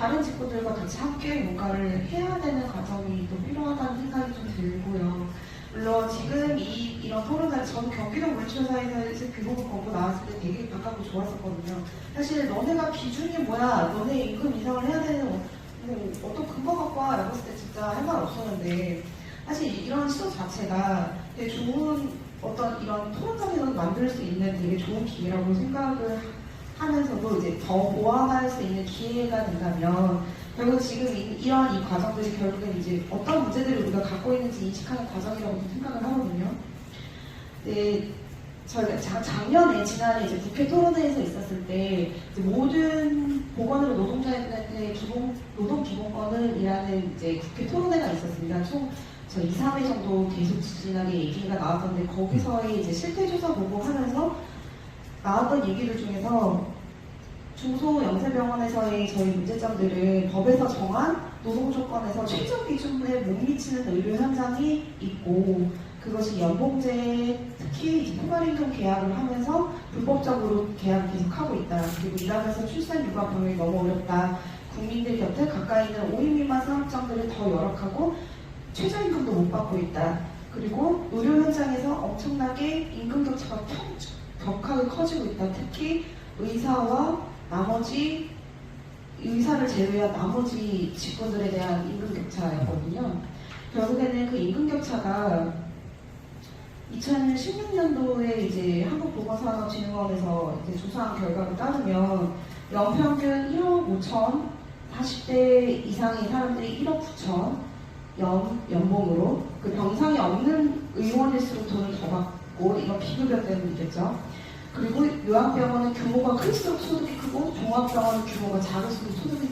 다른 직군들과 같이 함께 뭔가를 해야 되는 과정이 또 필요하다는 생각이 좀 들고요. 물론 지금 이, 이런 토론을 전 경기도 물리치료사에서 그 부분 보고 나왔을 때 되게 반갑고 좋았었거든요. 사실 너네가 기준이 뭐야? 너네 임금 인상을 해야 되는 어, 뭐 어떤 근거 갖고 와? 라고 했을 때 진짜 할 말 없었는데 사실 이런 시도 자체가 되게 좋은 어떤 이런 토론 장면을 만들 수 있는 되게 좋은 기회라고 생각을 하면서도 이제 더 보완할 수 있는 기회가 된다면 결국 지금 이, 이런 이 과정들이 결국엔 이제 어떤 문제들을 우리가 갖고 있는지 인식하는 과정이라고 생각을 하거든요. 네, 저희가 자- 작년에 지난해 이제 국회 토론회에서 있었을 때 모든 보건의료 노동자들의 기본 노동 기본권을이라는 이제 국회 토론회가 있었습니다. 총 저 2, 3회 정도 계속 지지난해 얘기가 나왔던데 거기서의 이제 실태 조사 보고 하면서 나왔던 얘기들 중에서 중소영세병원에서의 저희 문제점들은 법에서 정한 노동 조건에서 최저 기준에 못 미치는 의료 현장이 있고 그것이 연봉제 특히 포괄임금 계약을 하면서 불법적으로 계약을 계속하고 있다. 그리고 일하면서 출산 육아 병역이 너무 어렵다. 국민들 곁에 가까이 있는 5인 미만 사업장들을 더 열악하고 최저임금도 못 받고 있다. 그리고 의료 현장에서 엄청나게 임금 격차가 격- 격하게 커지고 있다. 특히 의사와 나머지 의사를 제외한 나머지 직군들에 대한 임금 격차였거든요. 결국에는 그 임금 격차가 2016년도에 이제 한국보건산업진흥원에서 이제 조사한 결과를 따르면 연평균 1억 5천, 40대 이상의 사람들이 1억 9천 연, 연봉으로 그 병상이 없는 의원일수록 돈을 더 받고 이건 비급여 때문이겠죠. 그리고 요양병원은 규모가 클수록 소득이 크고 종합병원은 규모가 작을수록 소득이